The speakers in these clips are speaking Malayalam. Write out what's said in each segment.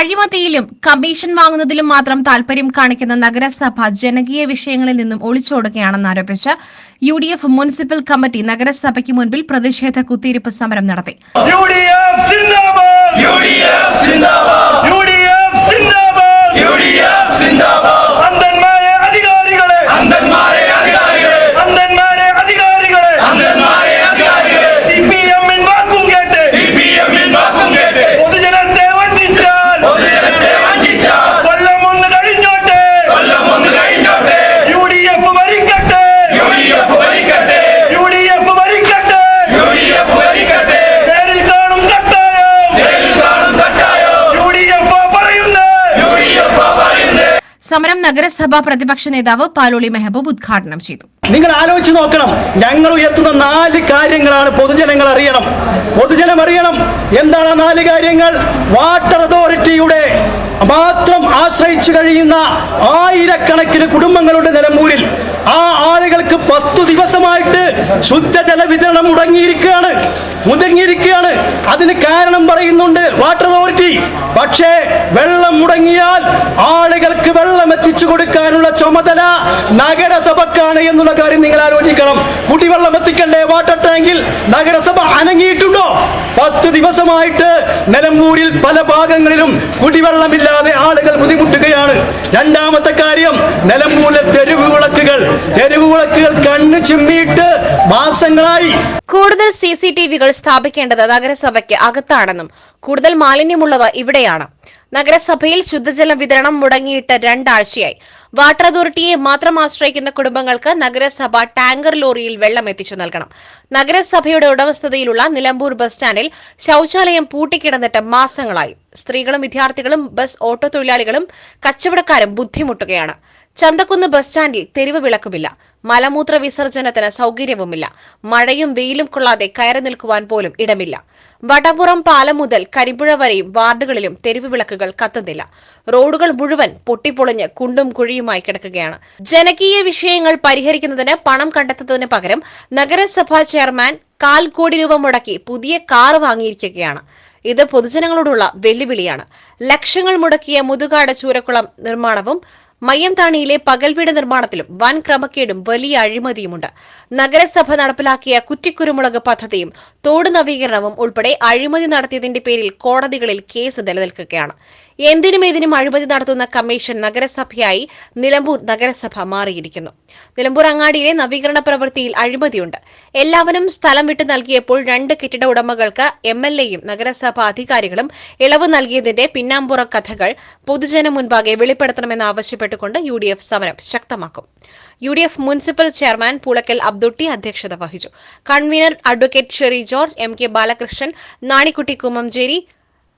അഴിമതിയിലും കമ്മീഷൻ വാങ്ങുന്നതിലും മാത്രം താൽപര്യം കാണിക്കുന്ന നഗരസഭ ജനകീയ വിഷയങ്ങളിൽ നിന്നും ഒളിച്ചോടുകയാണെന്ന് ആരോപിച്ച് U D F municipal committee നഗരസഭയ്ക്ക് മുൻപിൽ പ്രതിഷേധ കുത്തിയിരിപ്പ് സമരം നടത്തി യു ഡി എഫ് സിന്ദാബാദ് യു ഡി എഫ് സിന്ദാബാദ് യു ഡി എഫ് സിന്ദാബാദ് യു ഡി എഫ് സിന്ദാബാദ് അന്ധന്മാരെ അധികാരികളെ അന്ധന്മാരെ അധികാരികളെ അന്ധന്മാരെ അധികാരികളെ അന്ധന്മാരെ അധികാരികളെ സി പി എമ്മിൻ വാക്കും കേട്ട് സി പി എമ്മിൻ വാക്കും കേട്ട് പൊതുജനത്തെ വഞ്ചിച്ചാൽ പൊതുജനത്തെ വഞ്ചിച്ചാൽ കൊല്ലം ഒന്ന് കഴിഞ്ഞോട്ടെ കൊല്ലം ഒന്ന് കഴിഞ്ഞോട്ടെ യു ഡി എഫ് ഭരിക്കട്ടെ യു ഡി എഫ് ഭരിക്കട്ടെ യു ഡി എഫ് ഭരിക്കട്ടെ യു ഡി എഫ് ഭരിക്കട്ടെ നേരിൽ കാണും കട്ടായം ജയിലിൽ കാണും കട്ടായോ യു ഡി എഫ് പറയുന്നേ യു ഡി എഫ് പറയുന്നത് സമരം നഗരസഭാ പ്രതിപക്ഷ നേതാവ് പാലോളി മെഹബൂബ് ഉദ്ഘാടനം ചെയ്തു. നിങ്ങൾ ആലോചിച്ച് നോക്കണം. ഞങ്ങൾ ഉയർത്തുന്ന നാല് കാര്യങ്ങളാണ് പൊതുജനങ്ങൾ അറിയണം. പൊതുജനം അറിയണം. എന്താണ് നാല് കാര്യങ്ങൾ? വാട്ടർ അതോറിറ്റിയുടെ മാത്രം ആശ്രയിച്ചു കഴിയുന്ന ആയിരക്കണക്കിന് കുടുംബങ്ങളുടെ നിലമ്പൂരിൽ ആ ആളുകൾക്ക് പത്തു ദിവസമായിട്ട് ശുദ്ധജല വിതരണം മുടങ്ങിയിരിക്കുകയാണ് മുടങ്ങിയിരിക്കുകയാണ്. അതിന് കാരണം പറയുന്നുണ്ട് വാട്ടർ അതോറിറ്റി. പക്ഷേ വെള്ളം മുടങ്ങിയാൽ ആളുകൾക്ക് വെള്ളം എത്തിച്ചു കൊടുക്കാനുള്ള ചുമതല നഗരസഭക്കാണ് എന്നുള്ള കാര്യം നിങ്ങൾ ആലോചിക്കണം. കുടിവെള്ളം എത്തിക്കണ്ടേ? വാട്ടർ ടാങ്കിൽ നഗരസഭ അനങ്ങിയിട്ടുണ്ടോ പത്ത് ദിവസമായിട്ട് നിലമ്പൂരിൽ പല ഭാഗങ്ങളിലും കുടിവെള്ളമില്ലാതെ ആളുകൾ ബുദ്ധിമുട്ടുകയാണ്. രണ്ടാമത്തെ കാര്യം നിലമ്പൂരിലെ തെരുവ് വിളക്കുകൾ. തെരുവ് വിളക്കുകൾ കണ്ണ് ചിമ്മിയിട്ട് മാസങ്ങളായി. കൂടുതൽ സി സി ടി വികൾ സ്ഥാപിക്കേണ്ടത് നഗരസഭയ്ക്ക് അകത്താണെന്നും കൂടുതൽ മാലിന്യമുള്ളത് ഇവിടെയാണ്. നഗരസഭയിൽ ശുദ്ധജല വിതരണം മുടങ്ങിയിട്ട് രണ്ടാഴ്ചയായി. വാട്ടർ അതോറിറ്റിയെ മാത്രം ആശ്രയിക്കുന്ന കുടുംബങ്ങൾക്ക് നഗരസഭ ടാങ്കർ ലോറിയിൽ വെള്ളം എത്തിച്ചു നൽകണം. നഗരസഭയുടെ ഉടമസ്ഥതയിലുള്ള നിലമ്പൂർ ബസ് സ്റ്റാൻഡിൽ ശൌചാലയം പൂട്ടിക്കിടന്നിട്ട് മാസങ്ങളായി. സ്ത്രീകളും വിദ്യാർത്ഥികളും ബസ് ഓട്ടോ തൊഴിലാളികളും കച്ചവടക്കാരും ബുദ്ധിമുട്ടുകയാണ്. ചന്തക്കുന്ന് ബസ് സ്റ്റാൻഡിൽ തെരുവ് വിളക്കുമില്ല. മലമൂത്ര വിസർജനത്തിന് സൗകര്യവുമില്ല. മഴയും വെയിലും കൊള്ളാതെ കയറി നിൽക്കുവാൻ പോലും ഇടമില്ല. വടപുറം പാലം മുതൽ കരിമ്പുഴ വരെയും വാർഡുകളിലും തെരുവ് വിളക്കുകൾ കത്തുന്നില്ല. റോഡുകൾ മുഴുവൻ പൊട്ടിപ്പൊളിഞ്ഞ് കുണ്ടും കുഴിയുമായി കിടക്കുകയാണ്. ജനകീയ വിഷയങ്ങൾ പരിഹരിക്കുന്നതിന് പണം കണ്ടെത്തുന്നതിന് പകരം നഗരസഭാ ചെയർമാൻ കാൽ കോടി രൂപ മുടക്കി പുതിയ കാർ വാങ്ങിയിരിക്കുകയാണ്. ഇത് പൊതുജനങ്ങളോടുള്ള വെല്ലുവിളിയാണ്. ലക്ഷങ്ങൾ മുടക്കിയ മുതുകാട് ചൂരക്കുളം നിർമ്മാണവും മയ്യംതാണിയിലെ പകൽവീട് നിർമ്മാണത്തിലും വൻ ക്രമക്കേടും വലിയ അഴിമതിയുമുണ്ട്. നഗരസഭ നടപ്പിലാക്കിയ കുറ്റിക്കുരുമുളക് പദ്ധതിയും തോട് നവീകരണവും ഉൾപ്പെടെ അഴിമതി നടത്തിയതിന്റെ പേരിൽ കോടതികളിൽ കേസ് നിലനിൽക്കുകയാണ്. എന്തിനും ഏതിനും അഴിമതി നടത്തുന്ന കമ്മീഷൻ നഗരസഭയായി നിലമ്പൂർ നഗരസഭ മാറിയിരിക്കുന്നു. നിലമ്പൂർ അങ്ങാടിയിലെ നവീകരണ പ്രവൃത്തിയിൽ അഴിമതിയുണ്ട്. എല്ലാവരും സ്ഥലം വിട്ടു നൽകിയപ്പോൾ രണ്ട് കെട്ടിട ഉടമകൾക്ക് എം എൽ എയും നഗരസഭാ അധികാരികളും ഇളവ് നൽകിയതിന്റെ പിന്നാമ്പുറ കഥകൾ പൊതുജന മുൻപാകെ വെളിപ്പെടുത്തണമെന്ന് ആവശ്യപ്പെട്ടുകൊണ്ട് യു ഡി എഫ് സമരം ശക്തമാക്കും. U D F municipal chairman Poolakkal Abdutty അധ്യക്ഷത വഹിച്ചു. Convener advocate Sherry George M K Balakrishnan Nanikutty Kummancheri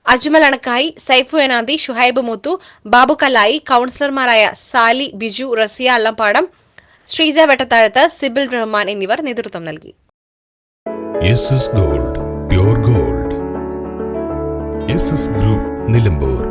Ajmal Anakkayi Saifu Enanthi Shuhaib Muthu Babu Kalayi കൌൺസിലർമാരായ Sali Biju Raziya Allampadam Sreeja Vettathazhath Sibil Rahman എന്നിവർ നേതൃത്വം നൽകി. Gold gold. ഗ്രൂപ്പ് നിലമ്പൂർ.